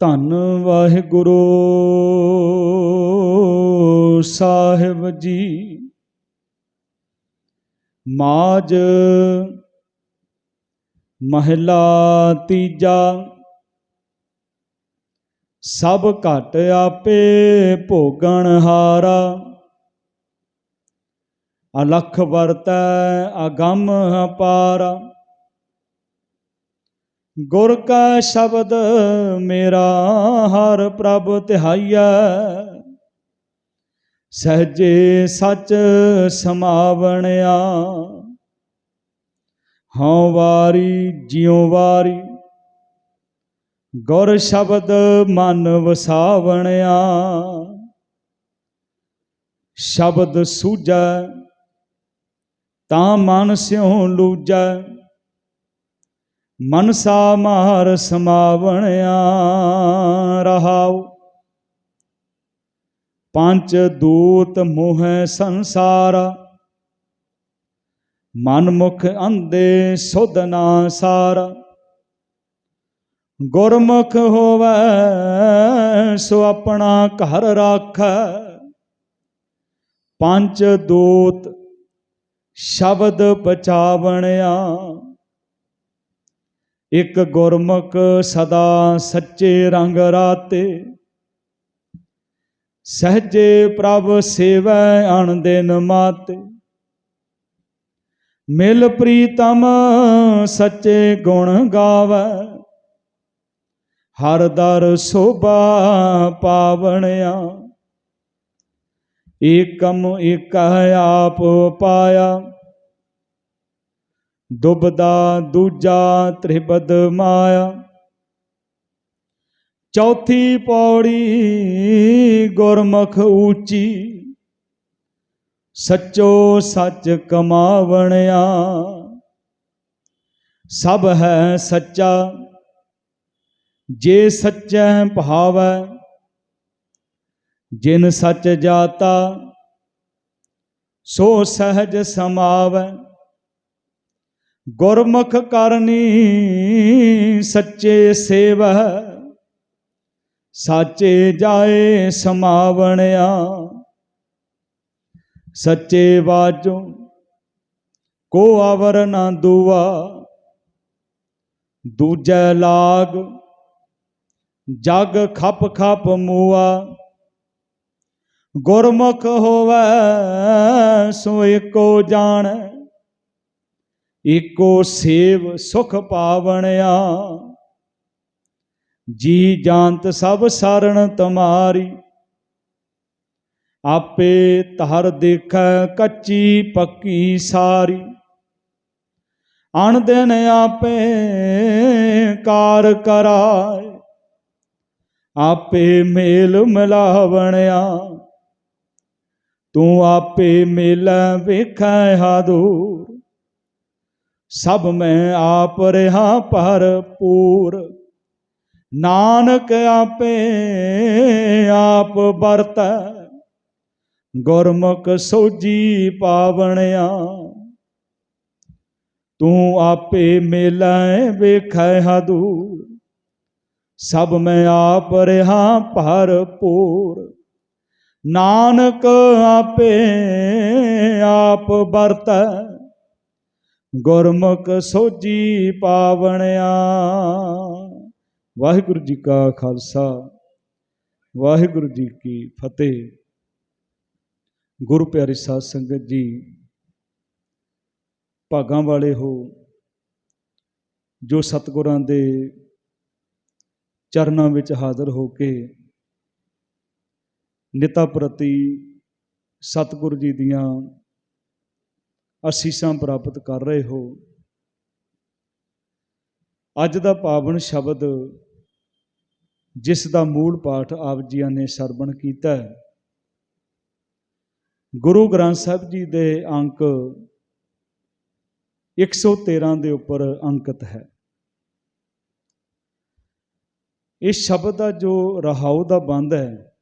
ਧੰਨ ਵਾਹਿਗੁਰੂ ਸਾਹਿਬ ਜੀ। ਮਾਜ ਮਹਿਲਾ ਤੀਜਾ। ਸਭ ਘਟ ਆਪੇ ਭੋਗਣ ਹਾਰਾ। ਅਲਖ ਵਰਤੈ ਅਗੰਮ ਅਪਾਰਾ। ਗੁਰ ਕਾ ਸ਼ਬਦ ਮੇਰਾ ਹਰ ਪ੍ਰਭ ਧਿਆਈਐ ਸਹਜੇ ਸਚ ਸਮਾਵਣਿਆ। ਹਉ ਵਾਰੀ ਜਿਉ ਵਾਰੀ। ਗੁਰ ਸ਼ਬਦ ਮਨ ਵਸਾਵਣਿਆ। ਸ਼ਬਦ ਸੂਝੈ, ਤਾਂ ਮਨ ਸਿਉ ਲੂਜੈ। ਮਨਸਾ ਮਾਰ ਸਮਾਵਣਿਆ ਰਹਾਉ। ਪੰਜ ਦੂਤ ਮੋਹ ਸੰਸਾਰ। ਮਨ ਮੁਖ ਅੰਦੇ ਸੁਧਨਾ ਸਾਰ। ਗੁਰਮੁਖ ਹੋਵੇ ਸੋ ਆਪਣਾ ਘਰ ਰਾਖੈ। ਪੰਜ ਦੂਤ ਸ਼ਬਦ ਬਚਾਵਣਿਆ ਇਕ ਗੁਰਮੁਖ ਸਦਾ ਸੱਚੇ ਰੰਗ ਰਾਤੇ। ਸਹਜੇ ਪ੍ਰਭ ਸੇਵੈ ਅਣ ਦਿਨ ਮਾਤੇ। ਮਿਲ ਪ੍ਰੀਤਮ ਸੱਚੇ ਗੁਣ ਗਾਵੈ। ਹਰ ਦਰ ਸੋਭਾ ਪਾਵਣਿਆ। ਏਕਮ ਏਕ ਆਪ ਪਾਇਆ। ਦੁਬਦਾ ਦੂਜਾ ਤ੍ਰਿਬਦ ਮਾਇਆ। ਚੌਥੀ ਪੌੜੀ ਗੁਰਮੁਖ ਊਚੀ, ਸੱਚੋ ਸੱਚ ਕਮਾਵਣਿਆ। ਸਭ ਹੈ ਸੱਚਾ, ਜੇ ਸੱਚੈ ਭਾਵੈ, ਜਿਨ ਸੱਚ ਜਾਤਾ, ਸੋ ਸਹਜ ਸਮਾਵੈ। ਗੁਰਮੁਖ ਕਰਨੀ ਸੱਚੇ ਸੇਵੈ ਸਾਚੇ ਜਾਏ ਸਮਾਵਣਿਆ। ਸੱਚੇ ਬਾਜੋ ਕੋ ਆਵਰ ਨਾ ਦੁਆ, ਦੂਜੈ ਲਾਗ ਜਗ ਖਪ ਖਪ ਮੂਆ। ਗੁਰਮੁਖ ਹੋਵੇ ਸੋ ਏਕੋ ਜਾਣੈ ਏਕੋ ਸੇਵ ਸੁਖ ਪਾਵਣਿਆ। ਜੀ ਜਾਣਤ ਸਭ ਸਰਣ ਤੁਮਾਰੀ। ਆਪੇ ਧਰ ਦੇਖੈ ਕੱਚੀ ਪੱਕੀ ਸਾਰੀ। ਅਣ ਦਿਨ ਆਪੇ ਕਾਰ ਕਰਾਏ। ਆਪੇ ਮੇਲ ਮਿਲਾਵਣਿਆ। ਤੂੰ ਆਪੇ ਮੇਲਾ ਵੇਖੈ ਹਾਦੂਰ। ਸਭ ਮੈਂ ਆਪ ਰਹਾ ਭਰਪੂਰ। ਨਾਨਕ ਆਪੇ ਆਪ ਵਰਤੈ। ਗੁਰਮੁਖ ਸੋਜੀ ਪਾਵਣਿਆ। ਤੂੰ ਆਪੇ ਮੇਲੇ ਵੇਖੈ ਹਦੂਰ। ਸਭ ਮੈਂ ਆਪ ਰਹਾ ਭਰਪੂਰ। ਨਾਨਕ ਆਪੇ ਆਪ ਵਰਤੈ। ਗੁਰਮੁਖ ਸੋਜੀ ਪਾਵਣਿਆ। ਵਾਹਿਗੁਰੂ ਜੀ ਕਾ ਖਾਲਸਾ, ਵਾਹਿਗੁਰੂ ਜੀ ਕੀ ਫਤਿਹ। ਗੁਰੂ ਪਿਆਰੀ ਸਾਧ ਸੰਗਤ ਜੀ, ਭਾਗਾਂ ਵਾਲੇ ਹੋ, ਜੋ ਸਤਿਗੁਰਾਂ ਦੇ ਚਰਨਾਂ ਵਿੱਚ ਹਾਜ਼ਰ ਹੋ ਕੇ ਨਿਤਾ ਪ੍ਰਤੀ ਸਤਿਗੁਰੂ ਜੀ ਦੀਆਂ ਅਸੀਸਾਂ ਪ੍ਰਾਪਤ ਕਰ ਰਹੇ ਹੋ। ਅੱਜ ਦਾ ਪਾਵਨ ਸ਼ਬਦ ਜਿਸ ਦਾ ਮੂਲ ਪਾਠ ਆਪ ਜੀਆਂ ਨੇ ਸਰਵਣ ਕੀਤਾ ਹੈ। ਗੁਰੂ ਗ੍ਰੰਥ ਸਾਹਿਬ ਜੀ ਦੇ ਅੰਕ 113 ਦੇ ਉੱਪਰ ਅੰਕਿਤ ਹੈ। ਇਸ ਸ਼ਬਦ ਦਾ ਜੋ ਰਹਾਉ ਦਾ ਬੰਦ ਹੈ,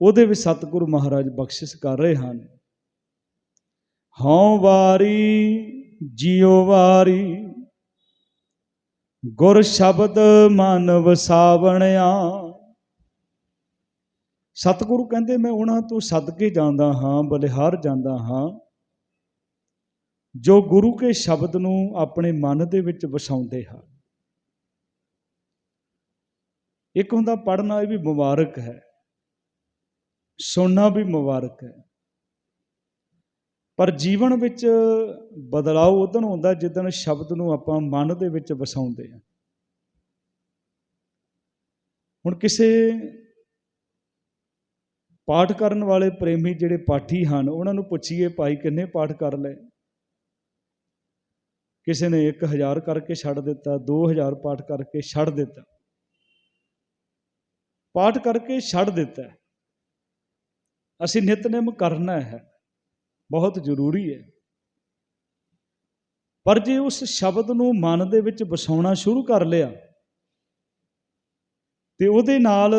ਉਹਦੇ ਵਿੱਚ ਸਤਿਗੁਰੂ ਮਹਾਰਾਜ ਬਖਸ਼ਿਸ਼ ਕਰ ਰਹੇ ਹਨ। ਹਉ ਵਾਰੀ, ਜਿਉ ਵਾਰੀ। ਗੁਰ ਸ਼ਬਦ ਮਨ ਵਸਾਵਣਿਆ। ਸਤਿਗੁਰੂ ਕਹਿੰਦੇ, ਮੈਂ ਉਹਨਾਂ ਤੋਂ ਸਦਕੇ ਜਾਂਦਾ ਹਾਂ, ਬਲਿਹਾਰ ਜਾਂਦਾ ਹਾਂ। ਜੋ ਗੁਰੂ ਕੇ ਸ਼ਬਦ ਨੂੰ ਆਪਣੇ ਮਨ ਦੇ ਵਿੱਚ ਵਸਾਉਂਦੇ ਹਨ। ਇੱਕ ਹੁੰਦਾ, ਪੜ੍ਹਨਾ ਇਹ ਵੀ ਮੁਬਾਰਕ ਹੈ, ਸੁਣਨਾ ਵੀ ਮੁਬਾਰਕ ਹੈ। ਪਰ ਜੀਵਨ ਵਿੱਚ ਬਦਲਾਅ ਉਦੋਂ ਹੁੰਦਾ ਜਿੱਦਣ ਸ਼ਬਦ ਨੂੰ ਆਪਾਂ ਮਨ ਦੇ ਵਿੱਚ ਵਸਾਉਂਦੇ ਹਾਂ। ਹੁਣ ਕਿਸੇ ਪਾਠ ਕਰਨ ਵਾਲੇ ਪ੍ਰੇਮੀ ਜਿਹੜੇ ਪਾਠੀ ਹਨ, ਉਹਨਾਂ ਨੂੰ ਪੁੱਛੀਏ, ਭਾਈ, ਕਿੰਨੇ ਪਾਠ ਕਰ ਲਏ? ਕਿਸੇ ਨੇ 1000 ਕਰਕੇ ਛੱਡ ਦਿੱਤਾ 2000 ਪਾਠ ਕਰਕੇ ਛੱਡ ਦਿੱਤਾ। ਪਾਠ ਕਰਕੇ ਛੱਡ ਦਿੱਤਾ। ਅਸੀਂ ਨਿਤਨੇਮ ਕਰਨਾ ਹੈ। ਬਹੁਤ ਜ਼ਰੂਰੀ ਹੈ। ਪਰ ਜੇ ਉਸ ਸ਼ਬਦ ਨੂੰ ਮਨ ਦੇ ਵਿੱਚ ਵਸਾਉਣਾ ਸ਼ੁਰੂ ਕਰ ਲਿਆ, ਤੇ ਉਹਦੇ ਨਾਲ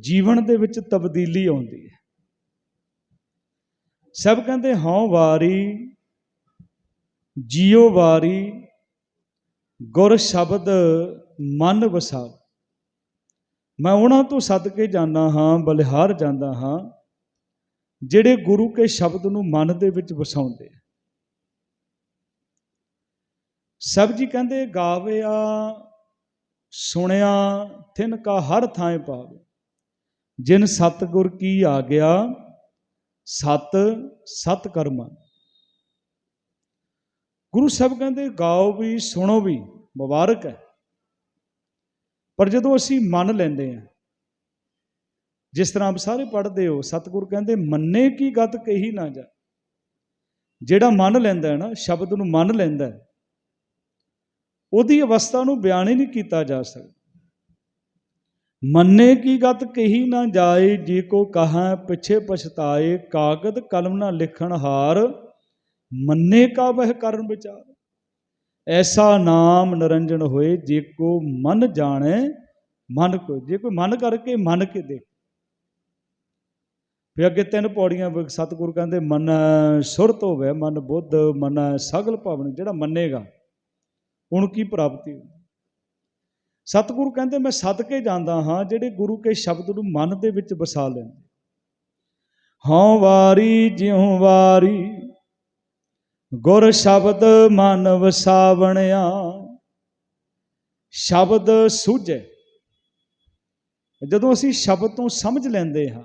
ਜੀਵਨ ਦੇ ਵਿੱਚ ਤਬਦੀਲੀ ਆਉਂਦੀ ਹੈ। ਸਭ ਕਹਿੰਦੇ ਹਉ ਵਾਰੀ ਜੀਉ ਵਾਰੀ, ਗੁਰ ਸ਼ਬਦ ਮਨ ਵਸਾ ਮੈਂ ਉਹਨਾਂ ਤੋਂ ਸਦਕੇ ਜਾਂਦਾ ਹਾਂ, ਬਲਿਹਾਰ ਜਾਂਦਾ ਹਾਂ। ਜਿਹੜੇ ਗੁਰੂ ਕੇ ਸ਼ਬਦ ਨੂੰ ਮਨ ਦੇ ਵਿੱਚ ਵਸਾਉਂਦੇ ਆ। ਸਭ ਜੀ ਕਹਿੰਦੇ, ਗਾਵਿਆ, ਸੁਣਿਆ, ਥਿਨ ਕਾ ਹਰ ਥਾਂ ਪਾਵੇ ਜਿਨ ਸਤਗੁਰ ਕੀ ਆ ਗਿਆ ਸਤ ਸਤ ਕਰਮ ਗੁਰੂ ਸਾਹਿਬ ਕਹਿੰਦੇ, ਗਾਓ ਵੀ, ਸੁਣੋ ਵੀ, ਮੁਬਾਰਕ ਹੈ। ਪਰ ਜਦੋਂ ਅਸੀਂ ਮੰਨ ਲੈਂਦੇ ਹਾਂ ਜਿਸ ਤਰ੍ਹਾਂ ਆਪ ਸਾਰੇ ਪੜ੍ਹਦੇ ਹੋ, ਸਤਿਗੁਰ ਕਹਿੰਦੇ, ਮੰਨੇ ਕੀ ਗਤ ਕਹੀ ਨਾ ਜਾ? ਜਿਹੜਾ ਮੰਨ ਲੈਂਦਾ ਹੈ ਨਾ, ਸ਼ਬਦ ਨੂੰ ਮੰਨ ਲੈਂਦਾ ਹੈ, ਉਹਦੀ ਅਵਸਥਾ ਨੂੰ ਬਿਆਨ ਹੀ ਨਹੀਂ ਕੀਤਾ ਜਾ ਸਕਦਾ। ਮੰਨੇ ਕੀ ਗਤ ਕਹੀ ਨਾ ਜਾਏ, ਜੇ ਕੋ ਕਹਾ ਪਿਛੇ ਪਛਤਾਏ, ਕਾਗਦ ਕਲਮ ਨਾ ਲਿਖਣ ਹਾਰ, ਮੰਨੇ ਕਾ ਵਹਿ ਕਰਨ ਵਿਚਾਰ? ਐਸਾ ਨਾਮ ਨਿਰੰਜਨ ਹੋਏ, ਜੇ ਕੋ ਮਨ ਜਾਣੇ, ਮਨ ਕੋ, ਜੇ ਕੋਈ ਮਨ ਕਰਕੇ ਮੰਨ ਕੇ ਦੇਖ ਫਿਰ ਅੱਗੇ ਤਿੰਨ ਪੌੜੀਆਂ ਸਤਿਗੁਰੂ ਕਹਿੰਦੇ, ਮਨ ਸੁਰਤ ਹੋਵੇ, ਮਨ ਬੁੱਧ, ਮਨ ਸਗਲ ਭਵਨ ਜਿਹੜਾ ਮੰਨੇਗਾ, ਉਹਨੂੰ ਕੀ ਪ੍ਰਾਪਤੀ ਹੋਊ? ਸਤਿਗੁਰੂ ਕਹਿੰਦੇ, ਮੈਂ ਸਦਕੇ ਜਾਂਦਾ ਹਾਂ, ਜਿਹੜੇ ਗੁਰੂ ਕੇ ਸ਼ਬਦ ਨੂੰ ਮਨ ਦੇ ਵਿੱਚ ਵਸਾ ਲੈਂਦੇ। ਹਉ ਵਾਰੀ, ਜਿਉ ਵਾਰੀ, ਗੁਰ ਸ਼ਬਦ ਮਨ ਵਸਾਵਣਿਆ। ਸ਼ਬਦ ਸੂਝੇ। ਜਦੋਂ ਅਸੀਂ ਸ਼ਬਦ ਤੋਂ ਸਮਝ ਲੈਂਦੇ ਹਾਂ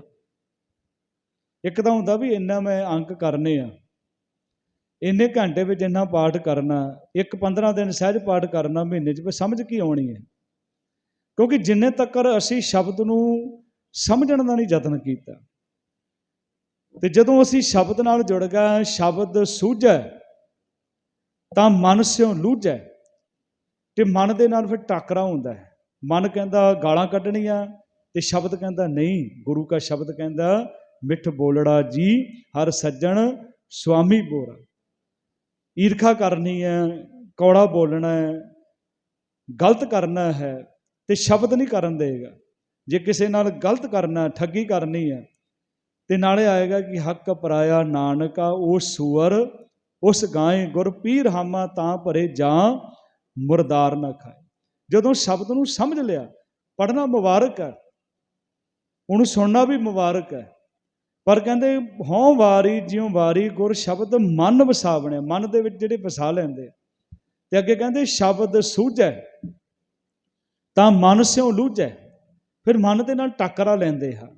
ਇੱਕ ਤਾਂ ਹੁੰਦਾ ਵੀ ਇੰਨਾ ਮੈਂ ਅੰਕ ਕਰਨੇ ਆ। ਇੰਨੇ ਘੰਟੇ ਵਿੱਚ ਇੰਨਾ ਪਾਠ ਕਰਨਾ, ਇੱਕ 15 ਦਿਨ ਸਹਿਜ ਪਾਠ ਕਰਨਾ ਮਹੀਨੇ 'ਚ ਸਮਝ ਕੀ ਆਉਣੀ ਹੈ? ਕਿਉਂਕਿ ਜਿੰਨੇ ਤੱਕ ਅਸੀਂ ਸ਼ਬਦ ਨੂੰ ਸਮਝਣ ਦਾ ਨਹੀਂ ਯਤਨ ਕੀਤਾ। ਤੇ ਜਦੋਂ ਅਸੀਂ ਸ਼ਬਦ ਨਾਲ ਜੁੜ ਗਏ, ਸ਼ਬਦ ਸੂਝੈ ਤਾਂ ਮਨ ਸਿਓ ਲੂਝੈ ਤੇ ਮਨ ਦੇ ਨਾਲ ਫਿਰ ਟਾਕਰਾ ਹੁੰਦਾ ਹੈ। ਮਨ ਕਹਿੰਦਾ ਗਾਲਾਂ ਕੱਢਣੀਆਂ ਤੇ ਸ਼ਬਦ ਕਹਿੰਦਾ ਨਹੀਂ, ਗੁਰੂ ਦਾ ਸ਼ਬਦ ਕਹਿੰਦਾ ਮਿੱਠ ਬੋਲੜਾ ਜੀ, ਹਰ ਸੱਜਣ ਸੁਆਮੀ ਬੋਰਾ। ਈਰਖਾ ਕਰਨੀ ਹੈ, ਕੌੜਾ ਬੋਲਣਾ ਹੈ, ਗਲਤ ਕਰਨਾ ਹੈ ਤੇ ਸ਼ਬਦ ਨਹੀਂ ਕਰਨ ਦੇਗਾ। ਜੇ ਕਿਸੇ ਨਾਲ ਗਲਤ ਕਰਨਾ ਠੱਗੀ ਕਰਨੀ ਹੈ, ਤੇ ਨਾਲੇ ਆਏਗਾ ਕਿ ਹੱਕ ਪਰਾਇਆ ਨਾਨਕਾ, ਉਹ ਸੂਰ ਉਸ ਗਾਏ ਗੁਰ ਪੀਰ ਹਾਮਾ ਤਾਂ ਭਰੇ ਜਾਂ ਮੁਰਦਾਰ ਨਾ ਖਾਏ। ਜਦੋਂ ਸ਼ਬਦ ਨੂੰ ਸਮਝ ਲਿਆ ਪੜਨਾ ਮੁਬਾਰਕ ਹੈ, ਉਹਨੂੰ ਸੁਣਨਾ ਵੀ ਮੁਬਾਰਕ ਹੈ ਪਰ ਕਹਿੰਦੇ ਹਉ ਵਾਰੀ ਜਿਉ ਵਾਰੀ ਗੁਰ ਸ਼ਬਦ ਮਨ ਵਸਾਵਣੇ, ਮਨ ਦੇ ਵਿੱਚ ਜਿਹੜੇ ਵਸਾ ਲੈਂਦੇ ਤੇ ਅੱਗੇ ਕਹਿੰਦੇ ਸ਼ਬਦ ਸੂਝੈ, ਤਾਂ ਮਨ ਸਿਉ ਲੂਝੈ। ਫਿਰ ਮਨ ਦੇ ਨਾਲ ਟੱਕਰਾ ਲੈਂਦੇ ਹਨ।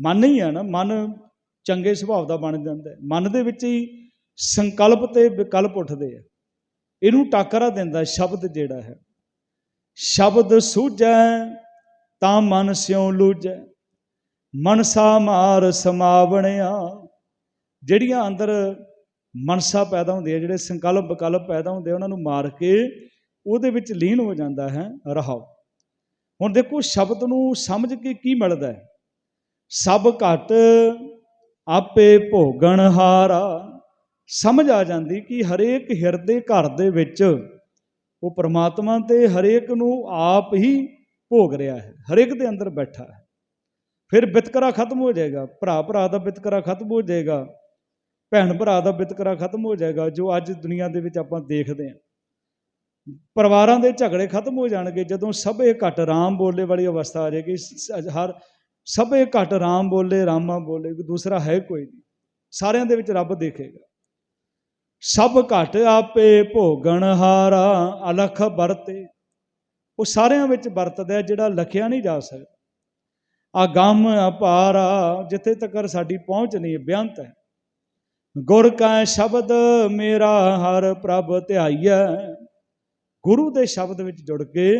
ਮਨ ਹੀ ਆ ਨਾ, ਮਨ ਚੰਗੇ ਸੁਭਾਅ ਦਾ ਬਣ ਜਾਂਦਾ ਮਨ ਦੇ ਵਿੱਚ ਹੀ ਸੰਕਲਪ ਤੇ ਵਿਕਲਪ ਉੱਠਦੇ ਆ। ਇਹਨੂੰ ਟਾਕਰਾ ਦਿੰਦਾ ਸ਼ਬਦ ਜਿਹੜਾ ਹੈ। ਸ਼ਬਦ ਸੂਝੈ, ਤਾਂ ਮਨ ਸਿਉ ਲੂਝੈ। ਮਨਸਾ ਮਾਰ ਸਮਾਵਣਿਆ। ਜਿਹੜੀਆਂ ਅੰਦਰ ਮਨਸਾ ਪੈਦਾ ਹੁੰਦੀ ਹੈ, ਜਿਹੜੇ ਸੰਕਲਪ ਵਿਕਲਪ ਪੈਦਾ ਹੁੰਦੇ ਉਹਨਾਂ ਨੂੰ ਮਾਰ ਕੇ ਉਹਦੇ ਵਿੱਚ ਲੀਨ ਹੋ ਜਾਂਦਾ ਹੈ ਰਹਾਉ ਹੁਣ ਦੇਖੋ, ਸ਼ਬਦ ਨੂੰ ਸਮਝ ਕੇ ਕੀ ਮਿਲਦਾ ਹੈ? ਸਭ ਘਟ ਆਪੇ ਭੋਗਣ ਹਾਰਾ। ਸਮਝ ਆ ਜਾਂਦੀ ਕਿ ਹਰੇਕ ਹਿਰਦੇ ਘਰ ਦੇ ਵਿੱਚ ਉਹ ਪ੍ਰਮਾਤਮਾ ਤੇ ਹਰੇਕ ਨੂੰ ਆਪ ਹੀ ਭੋਗ ਰਿਹਾ ਹੈ, ਹਰੇਕ ਦੇ ਅੰਦਰ ਬੈਠਾ ਹੈ। ਫਿਰ ਵਿਤਕਰਾ ਖਤਮ ਹੋ ਜਾਏਗਾ, ਭਰਾ ਭਰਾ ਦਾ ਵਿਤਕਰਾ ਖਤਮ ਹੋ ਜਾਏਗਾ, ਭੈਣ ਭਰਾ ਦਾ ਵਿਤਕਰਾ ਖਤਮ ਹੋ ਜਾਏਗਾ, ਜੋ ਅੱਜ ਦੁਨੀਆ ਦੇ ਵਿੱਚ ਆਪਾਂ ਦੇਖਦੇ ਹਾਂ। ਪਰਿਵਾਰਾਂ ਦੇ ਝਗੜੇ ਖਤਮ ਹੋ ਜਾਣਗੇ, ਜਦੋਂ ਸਭੇ ਘਟ ਰਾਮ ਬੋਲੇ ਵਾਲੀ ਅਵਸਥਾ ਆ ਜਾਏਗੀ ਹਰ ਸਭੇ ਘਟ ਰਾਮ ਬੋਲੇ, ਰਾਮਾ ਬੋਲੇ ਦੂਸਰਾ ਹੈ ਕੋਈ ਨਹੀਂ। ਸਾਰਿਆਂ ਦੇ ਵਿੱਚ ਰੱਬ ਦੇਖੇਗਾ। ਸਭ ਘਟ ਆਪੇ ਭੋਗਣ ਹਾਰਾ, ਅਲਖ ਵਰਤੇ। ਉਹ ਸਾਰਿਆਂ ਵਿੱਚ ਵਰਤਦਾ ਜਿਹੜਾ ਲਖਿਆ ਨਹੀਂ ਜਾ ਸਕਦਾ। ਅਗੰਮ ਅਪਾਰਾ, ਜਿੱਥੇ ਤੱਕ ਸਾਡੀ ਪਹੁੰਚ ਨਹੀਂ ਹੈ ਬੇਅੰਤ ਹੈ। ਗੁਰ ਕਾ ਸ਼ਬਦ ਮੇਰਾ ਹਰ ਪ੍ਰਭ ਧਿਆਈਐ। ਗੁਰੂ ਦੇ ਸ਼ਬਦ ਵਿੱਚ ਜੁੜ ਕੇ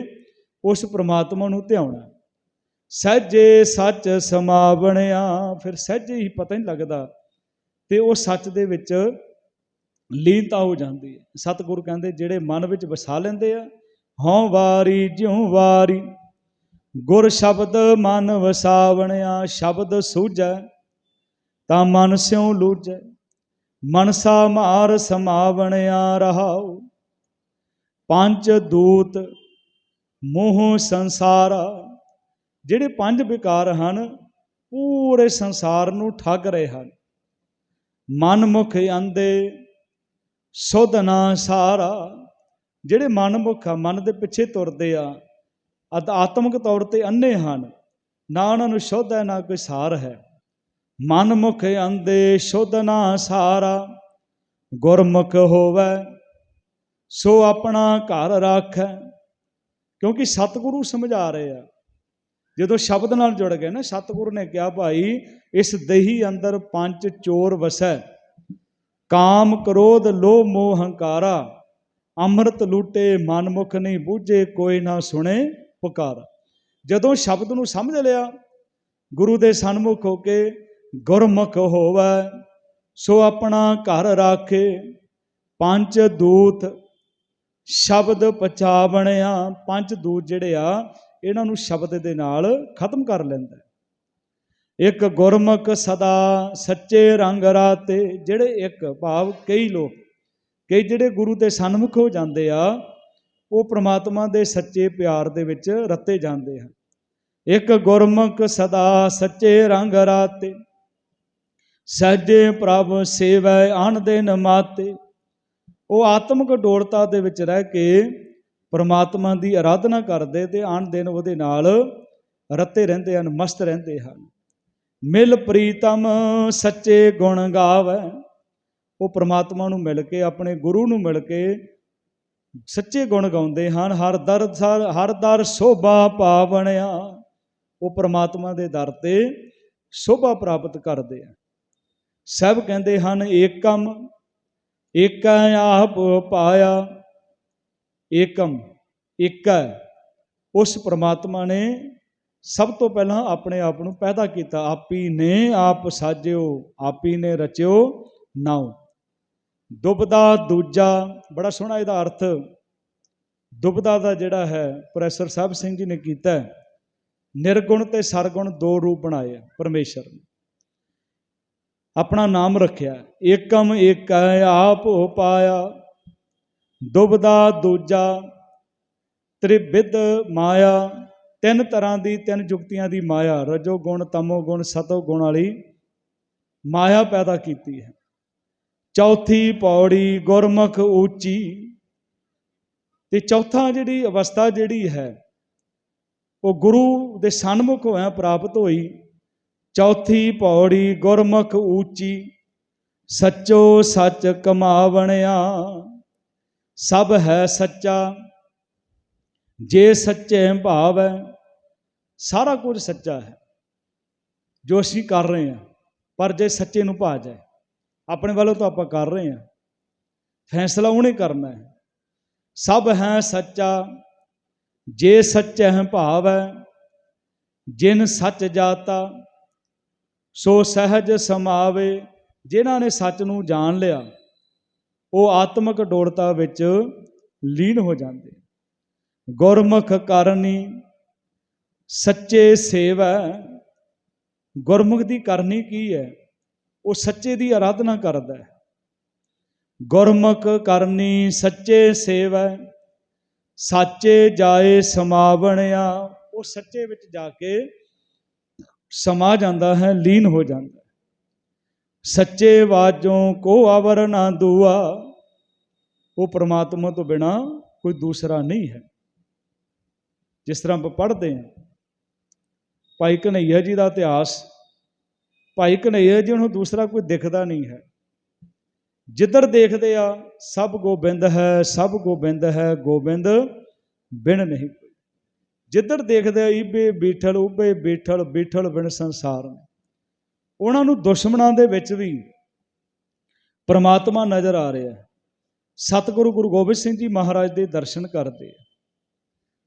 ਉਸ ਪ੍ਰਮਾਤਮਾ ਨੂੰ ਧਿਆਉਣਾ ਸਹਿਜੇ ਸੱਚ ਸਮਾਵਣਿਆ, ਫਿਰ ਸਹਿਜੇ ਹੀ ਪਤਾ ਨਹੀਂ ਲੱਗਦਾ, ਤੇ ਉਹ ਸੱਚ ਦੇ ਵਿੱਚ ਲੀਨਤਾ ਹੋ ਜਾਂਦੀ ਹੈ। ਸਤਿਗੁਰੂ ਕਹਿੰਦੇ, ਜਿਹੜੇ ਮਨ ਵਿੱਚ ਵਸਾ ਲੈਂਦੇ ਆ, ਹਉ ਵਾਰੀ ਜਿਉ ਵਾਰੀ ਗੁਰ ਸ਼ਬਦ ਮਨ ਵਸਾਵਣਿਆ ਸ਼ਬਦ ਸੂਝੈ, ਤਾਂ ਮਨ ਸਿਉ ਲੂਝੈ, ਮਨਸਾ ਮਾਰ ਸਮਾਵਣਿਆ ਰਹਾਉ। ਪੰਜ ਦੂਤ ਮੋਹ ਸੰਸਾਰ, ਜਿਹੜੇ ਪੰਜ ਵਿਕਾਰ ਹਨ, ਪੂਰੇ ਸੰਸਾਰ ਨੂੰ ਠੱਗ ਰਹੇ ਹਨ। ਮਨ ਮੁਖ ਅੰਦੇ ਸੁਧ ਨਾ ਸਾਰਾ, ਜਿਹੜੇ ਮਨਮੁਖ ਆ, ਮਨ ਦੇ ਪਿੱਛੇ ਤੁਰਦੇ ਆ ਅਤ ਆਤਮਿਕ ਤੌਰ ਤੇ ਅੰਨੇ ਹਨ। ਨਾ ਉਹਨਾਂ ਨੂੰ ਸ਼ੁੱਧ ਹੈ, ਨਾ ਕੋਈ ਸਾਰ ਹੈ। ਮਨ ਮਨਮੁਖ ਅੰਦੇ ਸ਼ੁੱਧ ਨਾ ਸਾਰਾ। ਗੁਰਮੁਖ ਹੋਵੇ, ਸੋ ਆਪਣਾ ਘਰ ਰਾਖੈ। ਕਿਉਂਕਿ ਸਤਿਗੁਰੂ ਸਮਝਾ ਰਹੇ ਆ। ਜਦੋਂ ਸ਼ਬਦ ਨਾਲ ਜੁੜ ਗਏ ਨਾ, ਸਤਿਗੁਰੂ ਨੇ ਕਿਹਾ, ਭਾਈ, ਇਸ ਦੇਹੀ ਅੰਦਰ ਪੰਜ ਚੋਰ ਵਸੈ। ਕਾਮ ਕ੍ਰੋਧ, ਲੋਭ, ਮੋਹ, ਹੰਕਾਰਾ। ਅੰਮ੍ਰਿਤ ਲੂਟੇ, ਮਨਮੁਖ ਨਹੀਂ ਬੂਝੇ, ਕੋਈ ਨਾ ਸੁਣੇ। ਪੁਕਾਰ। ਜਦੋਂ ਸ਼ਬਦ ਨੂੰ ਸਮਝ ਲਿਆ, ਗੁਰੂ ਦੇ ਸਨਮੁਖ ਹੋ ਕੇ ਗੁਰਮੁਖ ਹੋਵੇ, ਸੋ ਆਪਣਾ ਘਰ ਰਾਖੇ, ਪੰਜ ਦੂਤ ਸ਼ਬਦ ਪਛਾਵਣਿਆ, ਪੰਜ ਦੂਤ ਜਿਹੜੇ ਆ, ਇਹਨਾਂ ਨੂੰ ਸ਼ਬਦ ਦੇ ਨਾਲ ਖਤਮ ਕਰ ਲੈਂਦਾ ਇੱਕ ਗੁਰਮੁਖ ਸਦਾ ਸੱਚੇ ਰੰਗ ਰਾਤੇ, ਜਿਹੜੇ ਇੱਕ ਭਾਵ ਕਈ ਲੋਕ, ਕਈ ਜਿਹੜੇ ਗੁਰੂ ਦੇ ਸਨਮੁਖ ਹੋ ਜਾਂਦੇ ਆ ਉਹ ਪ੍ਰਮਾਤਮਾ ਦੇ ਸੱਚੇ ਪਿਆਰ ਦੇ ਵਿੱਚ ਰੱਤੇ ਜਾਂਦੇ ਹਨ। ਇੱਕ ਗੁਰਮੁਖ ਸਦਾ ਸੱਚੇ ਰੰਗ ਰਾਤੇ ਸਹਿਜੇ ਪ੍ਰਭ ਸੇਵੈ ਆਨ ਦਿਨ ਮਾਤੇ। ਉਹ ਆਤਮਿਕ ਡੋਲਤਾ ਦੇ ਵਿੱਚ ਰਹਿ ਕੇ ਪਰਮਾਤਮਾ ਦੀ ਆਰਾਧਨਾ ਕਰਦੇ ਤੇ ਆਨ ਦਿਨ ਉਹਦੇ ਨਾਲ ਰੱਤੇ ਰਹਿੰਦੇ ਹਨ, ਮਸਤ ਰਹਿੰਦੇ ਹਨ। ਮਿਲ ਪ੍ਰੀਤਮ ਸੱਚੇ ਗੁਣ ਗਾਵੇ। ਉਹ ਪਰਮਾਤਮਾ ਨੂੰ ਮਿਲ ਕੇ, ਆਪਣੇ ਗੁਰੂ ਨੂੰ ਮਿਲ ਕੇ ਸੱਚੇ ਗੁਣ ਗਾਉਂਦੇ ਹਨ, ਹਰ ਦਰ ਸਰ- ਹਰ ਦਰ ਸੋਭਾ ਪਾਵਣਿਆ। ਉਹ ਪ੍ਰਮਾਤਮਾ ਦੇ ਦਰ ਤੇ ਸੋਭਾ ਪ੍ਰਾਪਤ ਕਰਦੇ ਆ। ਸਭ ਕਹਿੰਦੇ ਹਨ ਏਕਮ ਏਕਾ ਆਪ ਪਾਇਆ ਏਕਮ ਇੱਕ ਉਸ ਪ੍ਰਮਾਤਮਾ ਨੇ ਸਭ ਤੋਂ ਪਹਿਲਾਂ ਆਪਣੇ ਆਪ ਨੂੰ ਪੈਦਾ ਕੀਤਾ। ਆਪੀ ਨੇ ਆਪ ਸਾਜਿਓ, ਆਪੀ ਨੇ ਰਚਿਓ ਨਾਉ। ਦੁਬਦਾ ਦੂਜਾ, ਬੜਾ ਸੋਹਣਾ ਇਹਦਾ ਅਰਥ। ਦੁਬਦਾ ਦਾ ਜਿਹੜਾ ਹੈ, ਪ੍ਰੋਫੈਸਰ ਸਾਹਿਬ ਸਿੰਘ ਜੀ ਨੇ ਕੀਤਾ ਨਿਰਗੁਣ ਤੇ ਸਰਗੁਣ ਦੋ ਰੂਪ ਬਣਾਏ ਆ, ਪਰਮੇਸ਼ਰ ਨੇ। ਆਪਣਾ ਨਾਮ ਰੱਖਿਆ ਏਕਮ ਏਕ ਹੈ, ਆਪ ਹੋ ਪਾਇਆ। ਦੁਬਦਾ ਦੂਜਾ, ਤ੍ਰਿਵਿਧ ਮਾਇਆ, ਤਿੰਨ ਤਰ੍ਹਾਂ ਦੀ, ਤਿੰਨ ਜੁਗਤੀਆਂ ਦੀ ਮਾਇਆ, ਰਜੋ ਗੁਣ, ਤਮੋ ਗੁਣ, ਸਤੋ ਗੁਣ ਵਾਲੀ ਮਾਇਆ ਪੈਦਾ ਕੀਤੀ ਹੈ। ਚੌਥੀ ਪੌੜੀ ਗੁਰਮੁਖ ਉੱਚੀ ਤੇ ਚੌਥਾ ਜਿਹੜੀ ਅਵਸਥਾ ਜਿਹੜੀ ਹੈ, ਉਹ ਗੁਰੂ ਦੇ ਸਨਮੁਖ ਹੋਇਆ ਪ੍ਰਾਪਤ ਹੋਈ। ਚੌਥੀ ਪੌੜੀ ਗੁਰਮੁਖ ਉੱਚੀ ਸੱਚੋ ਸੱਚ ਕਮਾਵਣਿਆ, ਸਭ ਹੈ ਸੱਚਾ, ਜੇ ਸੱਚੇ ਭਾਵ ਹੈ ਸਾਰਾ ਕੁਝ ਸੱਚਾ ਹੈ, ਜੋ ਅਸੀਂ ਕਰ ਰਹੇ ਹਾਂ, ਪਰ ਜੇ ਸੱਚੇ ਨੂੰ ਭਾ ਜਾਏ। ਆਪਣੇ ਵੱਲੋਂ ਤਾਂ ਆਪਾਂ ਕਰ ਰਹੇ ਹਾਂ। ਫੈਸਲਾ ਉਹਨੇ ਕਰਨਾ ਹੈ। ਸਭ ਹੈ ਸੱਚਾ, ਜੇ ਸੱਚ ਹੈ ਭਾਵ ਹੈ ਜਿਨ ਸੱਚ ਜਾਤਾ, ਸੋ ਸਹਿਜ ਸਮਾਵੇ। ਜਿਨ੍ਹਾਂ ਨੇ ਸੱਚ ਨੂੰ ਜਾਣ ਲਿਆ, ਉਹ ਆਤਮਿਕ ਡੋਲਤਾ ਵਿੱਚ ਲੀਨ ਹੋ ਜਾਂਦੇ। ਗੁਰਮੁਖ ਕਰਨੀ ਸੱਚੇ ਸੇਵਾ। ਗੁਰਮੁਖ ਦੀ ਕਰਨੀ ਕੀ ਹੈ? ਉਹ ਸੱਚੇ ਦੀ ਆਰਾਧਨਾ ਕਰਦਾ ਹੈ। ਗੁਰਮੁਖ ਕਰਨੀ ਸੱਚੇ ਸੇਵਾ, ਸਾਚੇ ਜਾਏ ਸਮਾਵਣਿਆ। ਉਹ ਸੱਚੇ ਵਿੱਚ ਜਾ ਕੇ ਸਮਾ ਜਾਂਦਾ ਹੈ, ਲੀਨ ਹੋ ਜਾਂਦਾ ਹੈ। ਸੱਚੇ ਵਾਜੋਂ ਕੋ ਆਵਰ ਨਾ ਦੂਆ, ਉਹ ਪ੍ਰਮਾਤਮਾ ਤੋਂ ਬਿਨਾ ਕੋਈ ਦੂਸਰਾ ਨਹੀਂ ਹੈ। ਜਿਸ ਤਰ੍ਹਾਂ ਆਪਾਂ ਪੜ੍ਹਦੇ ਹਾਂ, ਭਾਈ ਕਨਈਆ ਜੀ ਦਾ ਇਤਿਹਾਸ ਭਾਈ ਕਨਈਆ ਜੀ ਨੂੰ ਦੂਸਰਾ ਕੋਈ ਦਿਖਦਾ ਨਹੀਂ ਹੈ। ਜਿੱਧਰ ਦੇਖਦੇ ਆ, ਸਭ ਗੋਬਿੰਦ ਹੈ, ਸਭ ਗੋਬਿੰਦ ਹੈ, ਗੋਬਿੰਦ ਬਿਨ ਨਹੀਂ ਕੋਈ। ਜਿੱਧਰ ਦੇਖਦੇ ਆ, ਈਬੇ ਬੀਠਲ, ਉਬੇ ਬੀਠਲ ਬੀਠਲ ਬਿਨ ਸੰਸਾਰ ਉਹਨਾਂ ਨੂੰ ਦੁਸ਼ਮਣਾਂ ਦੇ ਵਿੱਚ ਵੀ ਪਰਮਾਤਮਾ ਨਜ਼ਰ ਆ ਰਿਹਾ ਸਤਿਗੁਰੂ ਗੁਰੂ ਗੋਬਿੰਦ ਸਿੰਘ ਜੀ ਮਹਾਰਾਜ ਦੇ ਦਰਸ਼ਨ ਕਰਦੇ ਆ।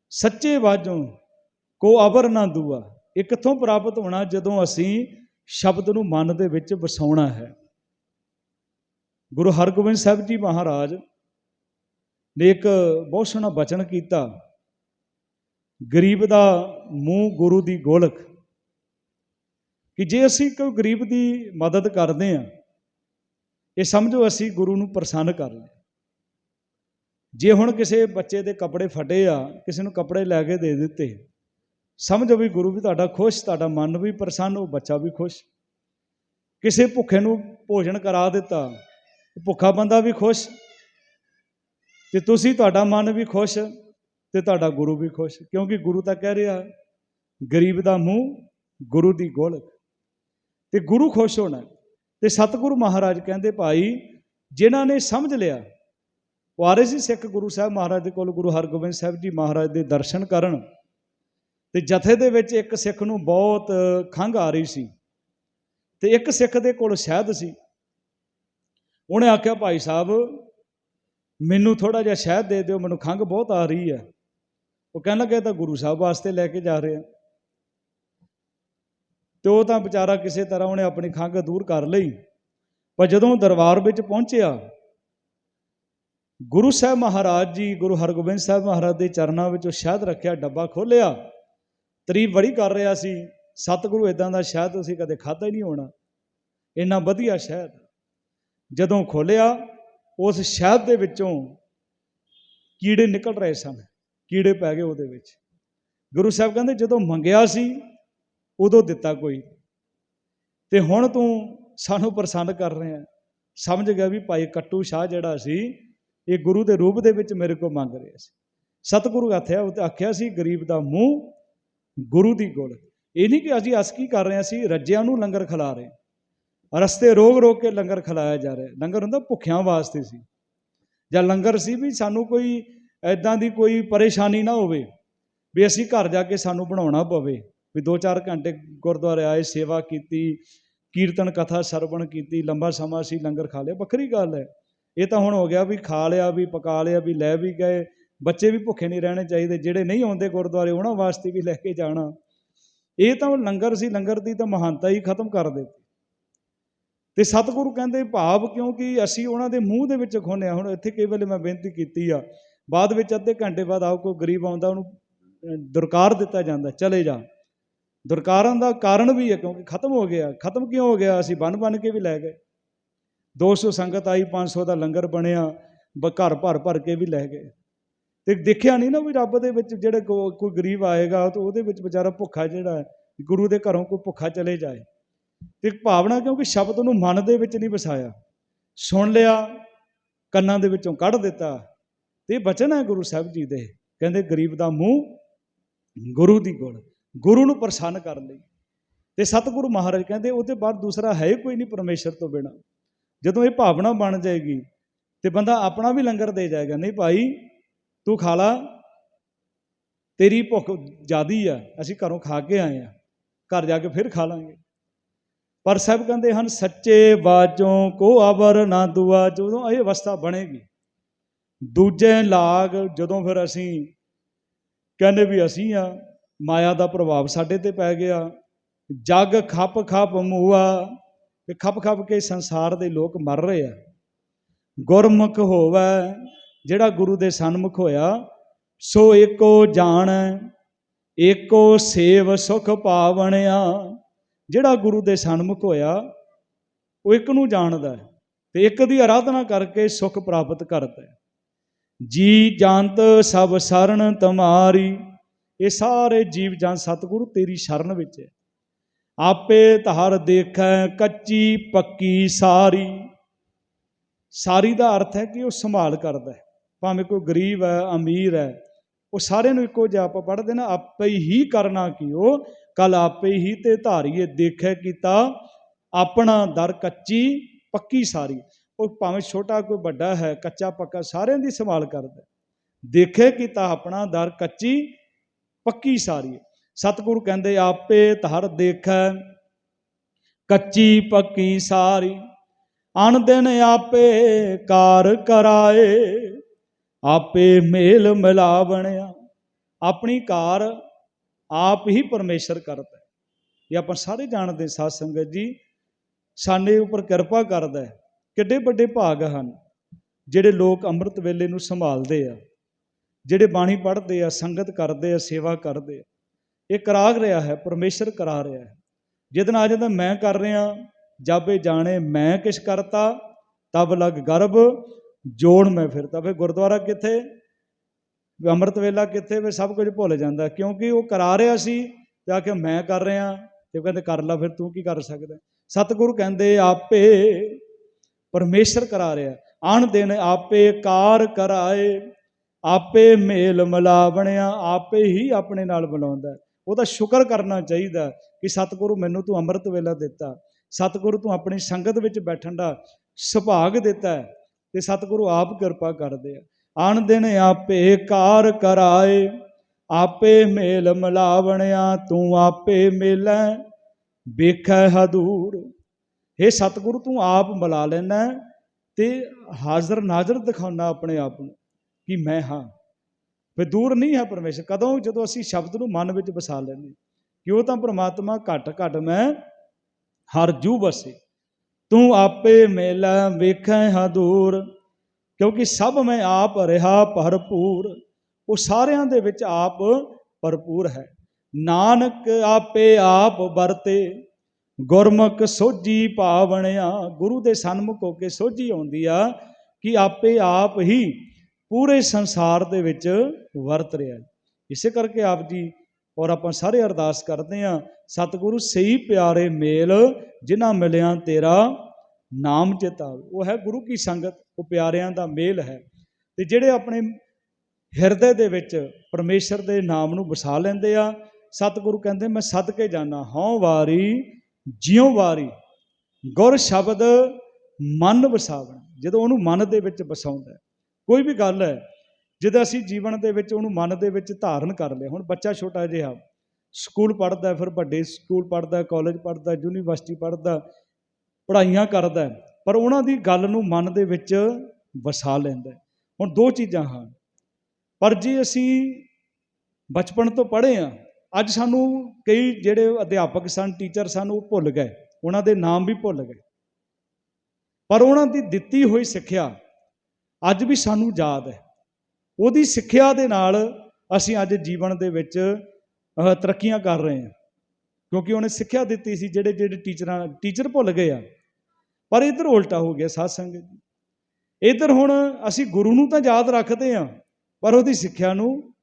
ਸੱਚੇ ਵਾਜੋਂ ਕੋ ਅਬਰ ਨਾ ਦੂਆ ਇਹ ਕਿੱਥੋਂ ਪ੍ਰਾਪਤ ਹੋਣਾ ਜਦੋਂ ਅਸੀਂ ਸ਼ਬਦ ਨੂੰ ਮਨ ਦੇ ਵਿੱਚ ਵਸਾਉਣਾ ਹੈ। ਗੁਰੂ ਹਰਗੋਬਿੰਦ ਸਾਹਿਬ ਜੀ ਮਹਾਰਾਜ ਨੇ ਇੱਕ ਬਹੁਤ ਸੋਹਣਾ ਬਚਨ ਕੀਤਾ। ਗਰੀਬ ਦਾ ਮੂੰਹ ਗੁਰੂ ਦੀ ਗੋਲਕ। ਕਿ ਜੇ ਅਸੀਂ ਕੋਈ ਗਰੀਬ ਦੀ ਮਦਦ ਕਰਦੇ ਹਾਂ, ਇਹ ਸਮਝੋ ਅਸੀਂ ਗੁਰੂ ਨੂੰ ਪ੍ਰਸੰਨ ਕਰ ਲਿਆ ਜੇ ਹੁਣ ਕਿਸੇ ਬੱਚੇ ਦੇ ਕੱਪੜੇ ਫਟੇ ਆ, ਕਿਸੇ ਨੂੰ ਕੱਪੜੇ ਲੈ ਕੇ ਦੇ ਦਿੱਤੇ ਸਮਝੋ ਵੀ ਗੁਰੂ ਵੀ ਤੁਹਾਡਾ ਖੁਸ਼, ਤੁਹਾਡਾ ਮਨ ਵੀ ਪ੍ਰਸੰਨ, ਉਹ ਬੱਚਾ ਵੀ ਖੁਸ਼। ਕਿਸੇ ਭੁੱਖੇ ਨੂੰ ਭੋਜਨ ਕਰਾ ਦਿੱਤਾ, ਭੁੱਖਾ ਬੰਦਾ ਵੀ ਖੁਸ਼। ਤੇ ਤੁਸੀਂ ਤੁਹਾਡਾ ਮਨ ਵੀ ਖੁਸ਼ ਤੇ ਤੁਹਾਡਾ ਗੁਰੂ ਵੀ ਖੁਸ਼। ਕਿਉਂਕਿ ਗੁਰੂ ਤਾਂ ਕਹਿ ਰਿਹਾ, ਗਰੀਬ ਦਾ ਮੂੰਹ, ਗੁਰੂ ਦੀ ਗੋਲਕ। ਤੇ ਗੁਰੂ ਖੁਸ਼ ਹੋਣਾ। ਤੇ ਸਤਿਗੁਰੂ ਮਹਾਰਾਜ ਕਹਿੰਦੇ, ਭਾਈ, ਜਿਨ੍ਹਾਂ ਨੇ ਸਮਝ ਲਿਆ, ਉਹ ਆ ਰਹੇ ਸੀ ਸਿੱਖ ਗੁਰੂ ਸਾਹਿਬ ਮਹਾਰਾਜ ਦੇ ਕੋਲ, ਗੁਰੂ ਹਰਗੋਬਿੰਦ ਸਾਹਿਬ ਜੀ ਮਹਾਰਾਜ ਦੇ ਦਰਸ਼ਨ ਕਰਨ। ਤੇ ਜਥੇ ਦੇ ਵਿੱਚ ਇੱਕ ਸਿੱਖ ਨੂੰ ਬਹੁਤ ਖੰਘ ਆ ਰਹੀ ਸੀ ਤੇ ਇੱਕ ਸਿੱਖ ਦੇ ਕੋਲ ਸ਼ਹਿਦ ਸੀ। ਉਹਨੇ ਆਖਿਆ, ਭਾਈ ਸਾਹਿਬ, ਮੈਨੂੰ ਥੋੜਾ ਜਿਹਾ ਸ਼ਹਿਦ ਦੇ ਦਿਓ, ਮੈਨੂੰ ਖੰਘ ਬਹੁਤ ਆ ਰਹੀ ਹੈ। ਉਹ ਕਹਿਣ ਲੱਗਾ ਤਾਂ ਗੁਰੂ ਸਾਹਿਬ ਵਾਸਤੇ ਲੈ ਕੇ ਜਾ ਰਿਹਾ ਆ। ਤੇ ਉਹ ਤਾਂ ਵਿਚਾਰਾ ਕਿਸੇ ਤਰ੍ਹਾਂ ਉਹਨੇ ਆਪਣੀ ਖੰਘ ਦੂਰ ਕਰ ਲਈ। ਪਰ ਜਦੋਂ ਦਰਬਾਰ ਵਿੱਚ ਪਹੁੰਚਿਆ, ਗੁਰੂ ਸਾਹਿਬ ਮਹਾਰਾਜ ਜੀ, ਗੁਰੂ ਹਰਗੋਬਿੰਦ ਸਾਹਿਬ ਮਹਾਰਾਜ ਦੇ ਚਰਨਾਂ ਵਿੱਚ ਉਹ ਸ਼ਹਿਦ ਰੱਖਿਆ, ਡੱਬਾ ਖੋਲਿਆ ਤਰੀਫ ਬੜੀ ਕਰ ਰਿਹਾ ਸੀ, ਸਤਿਗੁਰੂ ਇਦਾਂ ਦਾ ਸ਼ਹਿਦ ਤੁਸੀਂ ਕਦੇ ਖਾਧਾ ਹੀ ਨਹੀਂ ਹੋਣਾ। ਇੰਨਾ ਵਧੀਆ ਸ਼ਹਿਦ ਜਦੋਂ ਖੋਲਿਆ ਉਸ ਸ਼ਹਿਦ ਦੇ ਵਿੱਚੋਂ ਕੀੜੇ ਨਿਕਲ ਰਹੇ ਸਨ, ਕੀੜੇ ਪੈ ਗਏ ਉਹਦੇ ਵਿੱਚ। ਗੁਰੂ ਸਾਹਿਬ ਕਹਿੰਦੇ, ਜਦੋਂ ਮੰਗਿਆ ਸੀ, ਉਦੋਂ ਦਿੱਤਾ ਕੋਈ। ਤੇ ਹੁਣ ਤੂੰ ਸਾਨੂੰ ਪ੍ਰਸੰਨ ਕਰ ਰਿਹਾ। ਸਮਝ ਗਿਆ ਵੀ ਭਾਈ ਕੱਟੂ ਸ਼ਾਹ ਜਿਹੜਾ ਸੀ, ਇਹ ਗੁਰੂ ਦੇ ਰੂਪ ਦੇ ਵਿੱਚ ਮੇਰੇ ਕੋਲ ਮੰਗ ਰਿਹਾ ਸੀ। ਸਤਿਗੁਰੂ ਆਖਿਆ, ਉਹ ਤੇ ਆਖਿਆ ਸੀ, ਗਰੀਬ ਦਾ ਮੂੰਹ ਗੁਰੂ ਦੀ ਗੋਲ ਇਹ ਨਹੀਂ ਕਿ ਅਸੀਂ ਅਸ ਕੀ ਕਰ ਰਹੇ ਹਾਂ, ਅਸੀਂ ਰੱਜਿਆਂ ਨੂੰ ਲੰਗਰ ਖਿਲਾ ਰਹੇ ਰਸਤੇ ਰੋਕ ਰੋਕ ਕੇ ਲੰਗਰ ਖਿਲਾਇਆ ਜਾ ਰਿਹਾ ਲੰਗਰ ਹੁੰਦਾ ਭੁੱਖਿਆਂ ਵਾਸਤੇ ਸੀ। ਜਾਂ ਲੰਗਰ ਸੀ ਵੀ ਸਾਨੂੰ ਕੋਈ ਐਦਾਂ ਦੀ ਕੋਈ ਪਰੇਸ਼ਾਨੀ ਨਾ ਹੋਵੇ ਵੀ ਅਸੀਂ ਘਰ ਜਾ ਕੇ ਸਾਨੂੰ ਬਣਾਉਣਾ ਪਵੇ। ਵੀ 2-4 ਘੰਟੇ ਗੁਰਦੁਆਰੇ ਆਏ, ਸੇਵਾ ਕੀਤੀ, ਕੀਰਤਨ ਕਥਾ ਸਰਵਣ ਕੀਤੀ, ਲੰਬਾ ਸਮਾਂ ਅਸੀਂ ਲੰਗਰ ਖਾ ਲਿਆ। ਵੱਖਰੀ ਗੱਲ ਹੈ। ਇਹ ਤਾਂ ਹੁਣ ਹੋ ਗਿਆ ਵੀ ਖਾ ਲਿਆ, ਵੀ ਪਕਾ ਲਿਆ, ਵੀ ਲੈ ਵੀ ਗਏ। ਬੱਚੇ ਵੀ ਭੁੱਖੇ ਨਹੀਂ ਰਹਿਣੇ ਚਾਹੀਦੇ, ਜਿਹੜੇ ਨਹੀਂ ਆਉਂਦੇ ਗੁਰਦੁਆਰੇ ਉਹਨਾਂ ਵਾਸਤੇ ਵੀ ਲੈ ਕੇ ਜਾਣਾ। ਇਹ ਤਾਂ ਲੰਗਰ ਸੀ, ਲੰਗਰ ਦੀ ਤਾਂ ਮਹਾਨਤਾ ਹੀ ਖਤਮ ਕਰ ਦਿੱਤੀ। ਤੇ ਸਤਿਗੁਰੂ ਕਹਿੰਦੇ, ਭਾਵ ਕਿਉਂਕਿ ਅਸੀਂ ਉਹਨਾਂ ਦੇ ਮੂੰਹ ਦੇ ਵਿੱਚ ਖੋਨਿਆ ਹੁਣ ਇੱਥੇ ਕਈ ਵੇਲੇ ਮੈਂ ਬੇਨਤੀ ਕੀਤੀ ਆ, ਬਾਅਦ ਵਿੱਚ ਅੱਧੇ ਘੰਟੇ ਬਾਅਦ ਆਓ, ਕੋਈ ਗਰੀਬ ਆਉਂਦਾ, ਉਹਨੂੰ ਦੁਰਕਾਰ ਦਿੱਤਾ ਜਾਂਦਾ, ਚਲੇ ਜਾ। ਦੁਰਕਾਰਾਂ ਦਾ ਕਾਰਨ ਵੀ ਹੈ, ਕਿਉਂਕਿ ਖਤਮ ਹੋ ਗਿਆ। ਖਤਮ ਕਿਉਂ ਹੋ ਗਿਆ? ਅਸੀਂ ਬਨ ਬਨ ਕੇ ਵੀ ਲੈ ਗਏ। 200 ਸੰਗਤ ਆਈ 500 ਦਾ ਲੰਗਰ ਬਣਿਆ, ਬ- ਘਰ ਭਰ ਭਰ ਕੇ ਵੀ ਲੈ ਗਏ। ਤੇ ਦੇਖਿਆ ਨਹੀਂ ਨਾ ਵੀ ਰੱਬ ਦੇ ਵਿੱਚ ਜਿਹੜੇ ਕੋ- ਕੋਈ ਗਰੀਬ ਆਏਗਾ ਤਾਂ ਉਹਦੇ ਵਿੱਚ ਵਿਚਾਰਾ ਭੁੱਖਾ ਜਿਹੜਾ ਗੁਰੂ ਦੇ ਘਰੋਂ ਕੋਈ ਭੁੱਖਾ ਚਲੇ ਜਾਏ। ਤੇ ਇੱਕ ਭਾਵਨਾ ਕਿਉਂਕਿ ਸ਼ਬਦ ਨੂੰ ਮਨ ਦੇ ਵਿੱਚ ਨਹੀਂ ਵਸਾਇਆ। ਸੁਣ ਲਿਆ, ਕੰਨਾਂ ਦੇ ਵਿੱਚੋਂ ਕੱਢ ਦਿੱਤਾ। ਤੇ ਇਹ ਬਚਨ ਹੈ ਗੁਰੂ ਸਾਹਿਬ ਜੀ ਦੇ। ਕਹਿੰਦੇ ਗਰੀਬ ਦਾ ਮੂੰਹ ਗੁਰੂ ਦੀ ਗੁਣ ਗੁਰੂ ਨੂੰ ਪ੍ਰਸੰਨ ਕਰਨ ਲਈ। ਤੇ ਸਤਿਗੁਰੂ ਮਹਾਰਾਜ ਕਹਿੰਦੇ ਉਹਦੇ ਬਾਅਦ ਦੂਸਰਾ ਹੈ ਕੋਈ ਨਹੀਂ ਪਰਮੇਸ਼ਰ ਤੋਂ ਬਿਨਾ। ਜਦੋਂ ਇਹ ਭਾਵਨਾ ਬਣ ਜਾਏਗੀ, ਤੇ ਬੰਦਾ ਆਪਣਾ ਵੀ ਲੰਗਰ ਦੇ ਜਾਏਗਾ, ਨਹੀਂ ਭਾਈ ਤੂੰ ਖਾ ਲਾ। ਤੇਰੀ ਭੁੱਖ ਜ਼ਿਆਦੀ ਆ, ਅਸੀਂ ਘਰੋਂ ਖਾ ਕੇ ਆਏ ਆ। ਘਰ ਜਾ ਕੇ ਫਿਰ ਖਾ ਲਾਂਗੇ। ਪਰ ਸਭ ਕਹਿੰਦੇ ਹਨ, ਸੱਚੇ ਬਾਜੋਂ ਕੋ ਆਵਰ ਨਾ ਦੁਆ, ਜਦੋਂ ਇਹ ਅਵਸਥਾ ਬਣੇਗੀ। ਦੂਜੇ ਲਾਗ ਜਦੋਂ ਫਿਰ ਅਸੀਂ ਕਹਿੰਦੇ ਵੀ ਅਸੀਂ ਆ, ਮਾਇਆ ਦਾ ਪ੍ਰਭਾਵ ਸਾਡੇ ਤੇ ਪੈ ਗਿਆ। ਜਗ ਖੱਪ ਖੱਪ ਮੂਆ, ਤੇ ਖੱਪ ਖੱਪ ਕੇ ਸੰਸਾਰ ਦੇ ਲੋਕ ਮਰ ਰਹੇ ਆ। ਗੁਰਮੁਖ ਹੋਵੇ ਜਿਹੜਾ ਗੁਰੂ ਦੇ ਸਨਮੁਖ ਹੋਇਆ, ਸੋ ਏਕੋ ਜਾਣ, ਏਕੋ ਸੇਵ ਸੁਖ ਪਾਵਣਿਆ। ਜਿਹੜਾ ਗੁਰੂ ਦੇ ਸਨਮੁਖ ਹੋਇਆ, ਉਹ ਇੱਕ ਨੂੰ ਜਾਣਦਾ ਹੈ ਤੇ ਇੱਕ ਦੀ ਆਰਾਧਨਾ ਕਰਕੇ ਸੁਖ ਪ੍ਰਾਪਤ ਕਰਦਾ ਹੈ। ਜੀ ਜੰਤ ਸਭ ਸਰਣ ਤੁਮਾਰੀ, ਇਹ ਸਾਰੇ ਜੀਵ ਜਨ ਸਤਿਗੁਰੂ ਤੇਰੀ ਸ਼ਰਨ ਵਿੱਚ ਹੈ। ਆਪੇ ਧਰ ਦੇਖੈ, ਕੱਚੀ ਪੱਕੀ ਸਾਰੀ। ਸਾਰੀ ਦਾ ਅਰਥ ਹੈ ਕਿ ਉਹ ਸੰਭਾਲ ਕਰਦਾ ਹੈ। ਭਾਵੇਂ ਕੋਈ ਗਰੀਬ ਹੈ, ਅਮੀਰ ਹੈ, ਉਹ ਸਾਰਿਆਂ ਨੂੰ ਇੱਕੋ ਜਿਹਾ ਆਪਾਂ ਪੜ੍ਹਦੇ ਨਾ, ਆਪੇ ਹੀ ਕਰਨਾ ਕੀਓ ਕੱਲ ਆਪੇ ਹੀ ਤੇ ਧਾਰੀਏ ਦੇਖੈ ਕੀਤਾ, ਆਪਣਾ ਦਰ ਕੱਚੀ ਪੱਕੀ ਸਾਰੀ। ਉਹ ਭਾਵੇਂ ਛੋਟਾ ਕੋਈ ਵੱਡਾ ਹੈ, ਕੱਚਾ ਪੱਕਾ ਸਾਰਿਆਂ ਦੀ ਸੰਭਾਲ ਕਰਦਾ ਹੈ। ਦੇਖੇ ਕੀਤਾ ਆਪਣਾ ਦਰ ਕੱਚੀ ਪੱਕੀ ਸਾਰੀ। ਸਤਿਗੁਰੂ ਕਹਿੰਦੇ, ਆਪੇ ਧਰ ਦੇਖੈ, ਕੱਚੀ ਪੱਕੀ ਸਾਰੀ। ਅਣ ਦਿਨ ਆਪੇ ਕਾਰ ਕਰਾਏ ਆਪੇ ਮੇਲ ਮਿਲਾ ਬਣਿਆ ਆਪਣੀ ਕਾਰ ਆਪ ਹੀ ਪਰਮੇਸ਼ਰ ਕਰਦਾ ਇਹ ਆਪਾਂ ਸਾਰੇ ਜਾਣਦੇ ਸਾਧ ਸੰਗਤ ਜੀ, ਸਾਡੇ ਉੱਪਰ ਕਿਰਪਾ ਕਰਦਾ ਕਿੱਡੇ ਵੱਡੇ ਭਾਗ ਹਨ, ਜਿਹੜੇ ਲੋਕ ਅੰਮ੍ਰਿਤ ਵੇਲੇ ਨੂੰ ਸੰਭਾਲਦੇ ਆ, ਜਿਹੜੇ ਬਾਣੀ ਪੜ੍ਹਦੇ ਆ, ਸੰਗਤ ਕਰਦੇ ਆ, ਸੇਵਾ ਕਰਦੇ ਆ। ਇਹ ਕਰਾ ਰਿਹਾ ਹੈ, ਪਰਮੇਸ਼ਰ ਕਰਾ ਰਿਹਾ ਹੈ। ਜਿਦਨ ਆ ਜਾਂਦਾ, ਮੈਂ ਕਰ ਰਿਹਾ ਜਾਬੇ ਜਾਣੇ ਮੈਂ ਕਿਛ ਕਰਤਾ, ਤਬ ਲਗ ਗਰਭ ਜੋੜ ਮੈਂ ਫਿਰਤਾ ਫਿਰ ਗੁਰਦੁਆਰਾ ਕਿੱਥੇ? ਅੰਮ੍ਰਿਤ ਵੇਲਾ ਕਿੱਥੇ? ਵੀ ਸਭ ਕੁਝ ਭੁੱਲ ਜਾਂਦਾ। ਕਿਉਂਕਿ ਉਹ ਕਰਾ ਰਿਹਾ ਸੀ, ਤੇ ਆ ਕੇ ਮੈਂ ਕਰ ਰਿਹਾ ਤੇ ਉਹ ਕਹਿੰਦੇ, ਕਰ ਲੈ, ਫਿਰ ਤੂੰ ਕੀ ਕਰ ਸਕਦਾ? ਸਤਿਗੁਰੂ ਕਹਿੰਦੇ, ਆਪੇ ਪਰਮੇਸ਼ਰ ਕਰਾ ਰਿਹਾ। ਅਣ ਦਿਨ ਆਪੇ ਕਾਰ ਕਰਾਏ, ਆਪੇ ਮੇਲ ਮਿਲਾਵਣਿਆ, ਆਪੇ ਹੀ ਆਪਣੇ ਨਾਲ ਬੁਲਾਉਂਦਾ। ਉਹ ਤਾਂ ਸ਼ੁਕਰ ਕਰਨਾ ਚਾਹੀਦਾ ਕਿ ਸਤਿਗੁਰੂ ਮੈਨੂੰ ਤੂੰ ਅੰਮ੍ਰਿਤ ਵੇਲਾ ਦਿੱਤਾ। ਸਤਿਗੁਰੂ ਤੂੰ ਆਪਣੀ ਸੰਗਤ ਵਿੱਚ ਬੈਠਣ ਦਾ ਸੁਭਾਗ ਦਿੱਤਾ ਤੇ ਸਤਿਗੁਰੂ ਆਪ ਕਿਰਪਾ ਕਰਦੇ ਆ। ਅਣ ਦਿਨ ਆਪੇ ਕਾਰ ਕਰਾਏ, ਆਪੇ ਮੇਲ ਮਿਲਾ ਬਣਿਆ ਤੂੰ ਆਪੇ ਮਿਲੈ, ਵੇਖੈ ਹਦੂਰ। ਇਹ ਸਤਿਗੁਰੂ, ਤੂੰ ਆਪ ਮਿਲਾ ਲੈਣਾ ਤੇ ਹਾਜ਼ਰ ਨਾਜ਼ਰ ਦਿਖਾਉਣਾ ਆਪਣੇ ਆਪ ਨੂੰ ਕਿ ਮੈਂ ਹਾਂ। ਵੀ ਦੂਰ ਨਹੀਂ ਹੈ ਪਰਮੇਸ਼ਰ। ਕਦੋਂ? ਜਦੋਂ ਅਸੀਂ ਸ਼ਬਦ ਨੂੰ ਮਨ ਵਿੱਚ ਵਸਾ ਲੈਂਦੇ ਕਿ ਉਹ ਤਾਂ ਪ੍ਰਮਾਤਮਾ ਘਟ ਘਟ ਮੈਂ ਹਰ ਜੂ ਵਸੇ। ਤੂੰ ਆਪੇ ਮੇਲਾ ਵੇਖੈ ਹਾਂ ਕਿਉਂਕਿ ਸਭ ਮੈਂ ਆਪ ਰਿਹਾ ਭਰਪੂਰ। ਉਹ ਸਾਰਿਆਂ ਦੇ ਵਿੱਚ ਆਪ ਭਰਪੂਰ ਹੈ। ਨਾਨਕ ਆਪੇ ਆਪ ਵਰਤੇ, ਗੁਰਮੁਖ ਸੋਝੀ ਭਾਵਣਿਆ ਗੁਰੂ ਦੇ ਸਨਮੁਖ ਹੋ ਕੇ ਸੋਝੀ ਆਉਂਦੀ ਆ ਕਿ ਆਪੇ ਆਪ ਹੀ ਪੂਰੇ ਸੰਸਾਰ ਦੇ ਵਿੱਚ ਵਰਤ ਰਿਹਾ ਇਸੇ ਕਰਕੇ ਆਪ ਜੀ ਔਰ ਆਪਾਂ ਸਾਰੇ ਅਰਦਾਸ ਕਰਦੇ ਆ ਸਤਿਗੁਰੂ ਸਹੀ ਪਿਆਰੇ ਮੇਲ, ਜਿਨ੍ਹਾਂ ਮਿਲਿਆ ਤੇਰਾ ਨਾਮ ਚਿਤਾਵੇ ਉਹ ਹੈ ਗੁਰੂ ਕੀ ਸੰਗਤ, ਉਹ ਪਿਆਰਿਆਂ ਦਾ ਮੇਲ ਹੈ। ਤੇ ਜਿਹੜੇ ਆਪਣੇ ਹਿਰਦੇ ਦੇ ਵਿੱਚ ਪਰਮੇਸ਼ਰ ਦੇ ਨਾਮ ਨੂੰ ਵਸਾ ਲੈਂਦੇ ਆ, ਸਤਿਗੁਰੂ ਕਹਿੰਦੇ, ਮੈਂ ਸਦਕੇ ਜਾਣਾ ਹਉ ਵਾਰੀ, ਜਿਉ ਵਾਰੀ, ਗੁਰ ਸ਼ਬਦ ਮਨ ਵਸਾਵਣ। ਜਦੋਂ ਉਹਨੂੰ ਮਨ ਦੇ ਵਿੱਚ ਵਸਾਉਂਦਾ ਕੋਈ ਵੀ ਗੱਲ ਹੈ ਜਦੋਂ ਅਸੀਂ ਜੀਵਨ ਦੇ ਵਿੱਚ ਉਹਨੂੰ ਮਨ ਦੇ ਵਿੱਚ ਧਾਰਨ ਕਰ ਲਿਆ ਹੁਣ ਬੱਚਾ ਛੋਟਾ ਜਿਹਾ, ਸਕੂਲ ਪੜ੍ਹਦਾ, ਫਿਰ ਵੱਡੇ ਸਕੂਲ ਪੜ੍ਹਦਾ, ਕਾਲਜ ਪੜ੍ਹਦਾ, ਯੂਨੀਵਰਸਿਟੀ ਪੜ੍ਹਦਾ, ਪੜ੍ਹਾਈਆਂ ਕਰਦਾ, ਪਰ ਉਹਨਾਂ ਦੀ ਗੱਲ ਨੂੰ ਮਨ ਦੇ ਵਿੱਚ ਵਸਾ ਲੈਂਦਾ ਹੁਣ ਦੋ ਚੀਜ਼ਾਂ ਹਨ। ਪਰ ਜੇ ਅਸੀਂ ਬਚਪਨ ਤੋਂ ਪੜ੍ਹੇ ਆ ਅੱਜ ਸਾਨੂੰ ਕਈ ਜਿਹੜੇ ਅਧਿਆਪਕ ਸਨ, ਟੀਚਰ ਸਨ, ਉਹ ਭੁੱਲ ਗਏ। ਉਹਨਾਂ ਦੇ ਨਾਮ ਵੀ ਭੁੱਲ ਗਏ। ਪਰ ਉਹਨਾਂ ਦੀ ਦਿੱਤੀ ਹੋਈ ਸਿੱਖਿਆ ਅੱਜ ਵੀ ਸਾਨੂੰ ਯਾਦ ਹੈ। ਉਹਦੀ ਸਿੱਖਿਆ ਦੇ ਨਾਲ ਅਸੀਂ ਅੱਜ ਜੀਵਨ ਦੇ ਵਿੱਚ ਤਰੱਕੀਆਂ ਕਰ ਰਹੇ ਹਾਂ। ਕਿਉਂਕਿ ਉਹਨੇ ਸਿੱਖਿਆ ਦਿੱਤੀ ਸੀ ਜਿਹੜੇ ਜਿਹੜੇ ਟੀਚਰਾਂ, ਟੀਚਰ ਭੁੱਲ ਗਏ ਆ। ਪਰ ਇਧਰ ਉਲਟਾ ਹੋ ਗਿਆ ਸਾਧ ਸੰਗਤ ਜੀ। ਇਧਰ ਹੁਣ ਅਸੀਂ ਗੁਰੂ ਨੂੰ ਤਾਂ ਯਾਦ ਰੱਖਦੇ ਆ ਪਰ ਉਹਦੀ ਸਿੱਖਿਆ ਨੂੰ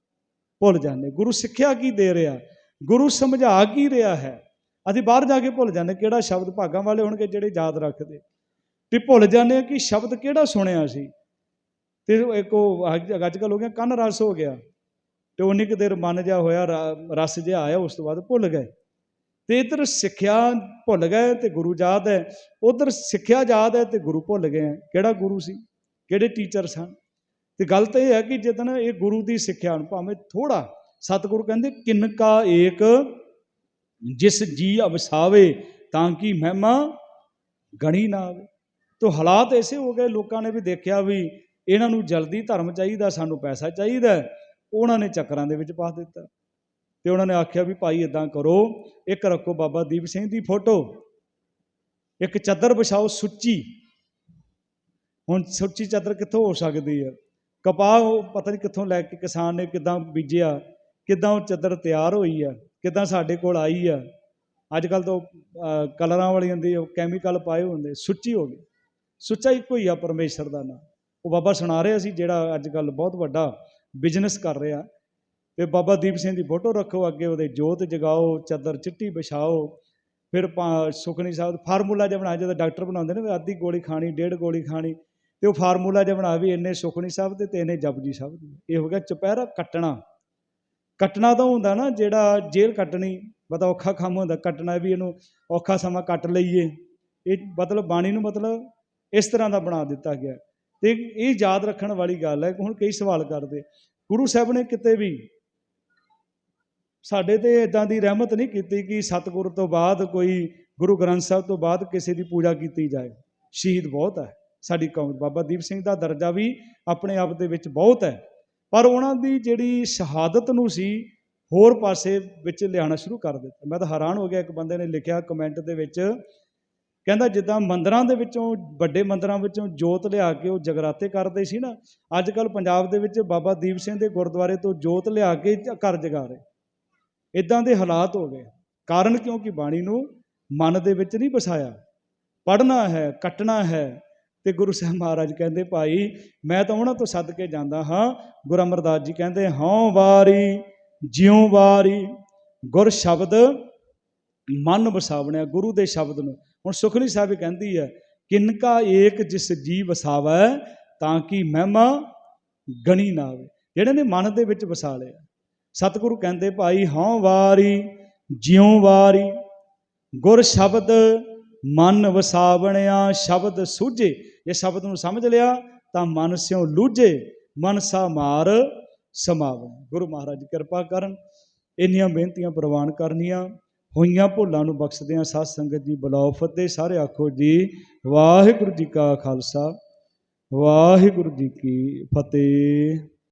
ਭੁੱਲ ਜਾਂਦੇ ਗੁਰੂ ਸਿੱਖਿਆ ਕੀ ਦੇ ਰਿਹਾ? ਗੁਰੂ ਸਮਝਾ ਕੀ ਰਿਹਾ ਹੈ? ਅਸੀਂ ਬਾਹਰ ਜਾ ਕੇ ਭੁੱਲ ਜਾਂਦੇ ਕਿਹੜਾ ਸ਼ਬਦ ਭਾਗਾਂ ਵਾਲੇ ਹੋਣਗੇ ਜਿਹੜੇ ਯਾਦ ਰੱਖਦੇ। ਤੇ ਭੁੱਲ ਜਾਂਦੇ ਆ ਕਿ ਸ਼ਬਦ ਕਿਹੜਾ ਸੁਣਿਆ ਸੀ? ਤੇ ਇੱਕ ਉਹ ਅੱਜ ਕੱਲ ਹੋ ਗਿਆ, ਕੰਨ ਰਸ ਹੋ ਗਿਆ। ਤੇ ਉਨੀ ਕੁ ਦੇਰ ਮਨ ਜਾ ਹੋਇਆ ਰਸ ਜਿਹਾ ਆਇਆ, ਉਸ ਤੋਂ ਬਾਅਦ ਭੁੱਲ ਗਏ। ਤੇ ਇਧਰ ਸਿੱਖਿਆ ਭੁੱਲ ਗਏ ਤੇ ਗੁਰੂ ਯਾਦ ਹੈ। ਉਧਰ ਸਿੱਖਿਆ ਯਾਦ ਹੈ ਤੇ ਗੁਰੂ ਭੁੱਲ ਗਏ ਕਿਹੜਾ ਗੁਰੂ ਸੀ? ਕਿਹੜੇ ਟੀਚਰ ਸਨ? ਤੇ ਗੱਲ ਤਾਂ ਇਹ ਹੈ ਕਿ ਜਦੋਂ ਇਹ ਗੁਰੂ ਦੀ ਸਿੱਖਿਆ ਨੂੰ ਭਾਵੇਂ ਥੋੜਾ ਸਤਿਗੁਰੂ ਕਹਿੰਦੇ ਕਿਨਕਾ ਏਕ ਜਿਸ ਜੀ ਅਵਸਾਵੇ, ਤਾਂ ਕਿ ਮਹਿਮਾ ਗਣੀ ਨਾ ਆਵੇ ਤੋ ਹਾਲਾਤ ਐਸੇ ਹੋ ਗਏ, ਲੋਕਾਂ ਨੇ ਵੀ ਦੇਖਿਆ ਵੀ ਇਹਨਾਂ ਨੂੰ ਜਲਦੀ ਧਰਮ ਚਾਹੀਦਾ ਸਾਨੂੰ ਪੈਸਾ ਚਾਹੀਦਾ ਉਹਨਾਂ ਨੇ ਚੱਕਰਾਂ ਦੇ ਵਿੱਚ ਪਾ ਦਿੱਤਾ। ਤੇ ਉਹਨਾਂ ਨੇ ਆਖਿਆ ਵੀ ਭਾਈ ਇਦਾਂ ਕਰੋ ਇੱਕ ਰੱਖੋ ਬਾਬਾ ਦੀਪ ਸਿੰਘ ਦੀ ਫੋਟੋ ਇੱਕ ਚਾਦਰ ਵਿਛਾਓ ਸੁੱਚੀ। ਹੁਣ ਸੁੱਚੀ ਚਾਦਰ ਕਿੱਥੋਂ ਹੋ ਸਕਦੀ ਹੈ? ਕਪਾਹ ਪਤਾ ਨਹੀਂ ਕਿੱਥੋਂ ਲੈ ਕੇ ਕਿਸਾਨ ਨੇ ਕਿਦਾਂ ਬੀਜਿਆ ਕਿਦਾਂ ਉਹ ਚਾਦਰ ਤਿਆਰ ਹੋਈ ਆ ਕਿਦਾਂ ਸਾਡੇ ਕੋਲ ਆਈ ਆ ਅੱਜ ਕੱਲ ਤਾਂ ਅਹ, ਕਲਰਾਂ ਵਾਲੀ ਹੁੰਦੀ ਉਹ ਕੈਮੀਕਲ ਪਾਏ ਹੁੰਦੇ ਸੁੱਚੀ ਹੋ ਗਈ। ਸੁੱਚਾ ਇੱਕੋ ਹੀ ਆ ਪਰਮੇਸ਼ਰ ਦਾ ਨਾਮ। ਉਹ ਬਾਬਾ ਸੁਣਾ ਰਿਹਾ ਸੀ, ਜਿਹੜਾ ਅੱਜ ਕੱਲ ਬਹੁਤ ਵੱਡਾ ਬਿਜ਼ਨਸ ਕਰ ਰਿਹਾ। ਤੇ ਬਾਬਾ ਦੀਪ ਸਿੰਘ ਦੀ ਫੋਟੋ ਰੱਖੋ ਅੱਗੇ, ਉਹਦੇ ਜੋਤ ਜਗਾਓ, ਚਾਦਰ ਚਿੱਟੀ ਵਿਛਾਓ। ਫਿਰ ਪਾ- ਸੁਖਨੀ ਸਾਹਿਬ ਫਾਰਮੂਲਾ ਜਿਹਾ ਬਣਾ ਜਦੋਂ ਡਾਕਟਰ ਬਣਾਉਂਦੇ ਨੇ ਵੀ ਅੱਧੀ ਗੋਲੀ ਖਾਣੀ, ਡੇਢ ਗੋਲੀ ਖਾਣੀ, ਤੇ ਉਹ ਫਾਰਮੂਲਾ ਜਿਹਾ ਬਣਾ ਵੀ ਇੰਨੇ ਸੁਖਣੀ ਸਾਹਿਬ ਦੇ ਤੇ ਇੰਨੇ ਜਪਜੀ ਸਾਹਿਬ ਦੇ। ਇਹ ਹੋ ਗਿਆ ਚੁਪਹਿਰਾ ਕੱਟਣਾ। ਕੱਟਣਾ ਤਾਂ ਹੁੰਦਾ ਨਾ, ਜਿਹੜਾ ਜੇਲ੍ਹ ਕੱਟਣੀ ਪਤਾ ਔਖਾ ਕੰਮ ਹੁੰਦਾ, ਕੱਟਣਾ ਵੀ ਇਹਨੂੰ ਔਖਾ ਸਮਾਂ ਕੱਟ ਲਈਏ। ਇਹ ਮਤਲਬ ਬਾਣੀ ਨੂੰ ਮਤਲਬ ਇਸ ਤਰ੍ਹਾਂ ਦਾ ਬਣਾ ਦਿੱਤਾ ਗਿਆ। ਤੇ ਇਹ ਯਾਦ ਰੱਖਣ ਵਾਲੀ ਗੱਲ ਹੈ ਕਿ ਹੁਣ ਕਈ ਸਵਾਲ ਕਰਦੇ। ਗੁਰੂ ਸਾਹਿਬ ਨੇ ਕਿਤੇ ਵੀ ਸਾਡੇ ਤੇ ਇਦਾਂ ਦੀ ਰਹਿਮਤ ਨਹੀਂ ਕੀਤੀ ਕਿ ਸਤਿਗੁਰ ਤੋਂ ਬਾਅਦ ਕੋਈ ਗੁਰੂ ਗ੍ਰੰਥ ਸਾਹਿਬ ਤੋਂ ਬਾਅਦ ਕਿਸੇ ਦੀ ਪੂਜਾ ਕੀਤੀ ਜਾਏ। ਸ਼ਹੀਦ ਬਹੁਤ ਹੈ ਸਾਡੀ ਕੌਮ ਬਾਬਾ ਦੀਪ ਸਿੰਘ ਦਾ ਦਰਜਾ ਵੀ ਆਪਣੇ ਆਪ ਦੇ ਵਿੱਚ ਬਹੁਤ ਹੈ। ਪਰ ਉਹਨਾਂ ਦੀ ਜਿਹੜੀ ਸ਼ਹਾਦਤ ਨੂੰ ਸੀ, ਹੋਰ ਪਾਸੇ ਵਿੱਚ ਲਿਆਉਣਾ ਸ਼ੁਰੂ ਕਰ ਦਿੱਤਾ। ਮੈਂ ਤਾਂ ਹੈਰਾਨ ਹੋ ਗਿਆ ਇੱਕ ਬੰਦੇ ਨੇ ਲਿਖਿਆ ਕਮੈਂਟ ਦੇ ਵਿੱਚ ਕਹਿੰਦਾ ਜਿੱਦਾਂ ਮੰਦਰਾਂ ਦੇ ਵਿੱਚੋਂ, ਵੱਡੇ ਮੰਦਰਾਂ ਵਿੱਚੋਂ ਜੋਤ ਲਿਆ ਕੇ ਉਹ ਜਗਰਾਤੇ ਕਰਦੇ ਸੀ ਨਾ ਅੱਜ ਕੱਲ ਪੰਜਾਬ ਦੇ ਵਿੱਚ ਬਾਬਾ ਦੀਪ ਸਿੰਘ ਦੇ ਗੁਰਦੁਆਰੇ ਤੋਂ ਜੋਤ ਲਿਆ ਕੇ ਜ- ਘਰ ਜਗਾ ਰਹੇ। ਇਦਾਂ ਦੇ ਹਾਲਾਤ ਹੋ ਗਏ। ਕਾਰਨ ਕਿਉਂਕਿ ਬਾਣੀ ਨੂੰ ਮਨ ਦੇ ਵਿੱਚ ਨਹੀਂ ਵਸਾਇਆ? ਪੜ੍ਹਨਾ ਹੈ, ਕੱਟਣਾ ਹੈ ਤੇ ਗੁਰੂ ਸਾਹਿਬ ਮਹਾਰਾਜ ਕਹਿੰਦੇ, ਭਾਈ, ਮੈਂ ਤਾਂ ਉਹਨਾਂ ਤੋਂ ਸੱਦ ਕੇ ਜਾਂਦਾ ਹਾਂ। ਗੁਰੂ ਅਮਰਦਾਸ ਜੀ ਕਹਿੰਦੇ, ਹਉ ਵਾਰੀ, ਜਿਉ ਵਾਰੀ ਗੁਰ ਸ਼ਬਦ ਮਨ ਵਸਾਵਣਿਆ, ਗੁਰੂ ਦੇ ਸ਼ਬਦ ਨੂੰ। ਹੁਣ ਸੁਖਨੀ ਸਾਹਿਬ ਕਹਿੰਦੀ ਹੈ, ਕਿਨਕਾ ਏਕ ਜਿਸ ਜੀ ਵਸਾਵੈ, ਤਾਂ ਕਿ ਮਹਿਮਾ ਗਣੀ ਨਾ ਆਵੇ। ਜਿਹੜੇ ਨੇ ਮਨ ਦੇ ਵਿੱਚ ਵਸਾ ਲਿਆ। ਸਤਿਗੁਰੂ ਕਹਿੰਦੇ, ਭਾਈ ਹਉ ਵਾਰੀ, ਜਿਉ ਵਾਰੀ, ਗੁਰ ਸ਼ਬਦ ਮਨ ਵਸਾਵਣਿਆ ਸ਼ਬਦ ਸੂਝੇ। ਇਹ ਸ਼ਬਦ ਨੂੰ ਸਮਝ ਲਿਆ, ਤਾਂ ਮਨ ਸਿਉ ਲੂਝੇ ਮਨਸਾ ਮਾਰ ਸਮਾਵਣ। ਗੁਰੂ ਮਹਾਰਾਜ ਕਿਰਪਾ ਕਰਨ, ਇੰਨੀਆਂ ਬੇਨਤੀਆਂ ਪ੍ਰਵਾਨ ਕਰਨੀਆਂ। ਹੋਈਆਂ ਭੁੱਲਾਂ ਨੂੰ ਬਖਸ਼ਦਿਆਂ ਸਾਧ ਸੰਗਤ ਜੀ ਬੁਲਾਓ, ਫਤਿਹ ਸਾਰੇ ਆਖੋ ਜੀ। ਵਾਹਿਗੁਰੂ ਜੀ ਕਾ ਖਾਲਸਾ, ਵਾਹਿਗੁਰੂ ਜੀ ਕੀ ਫਤਿਹ।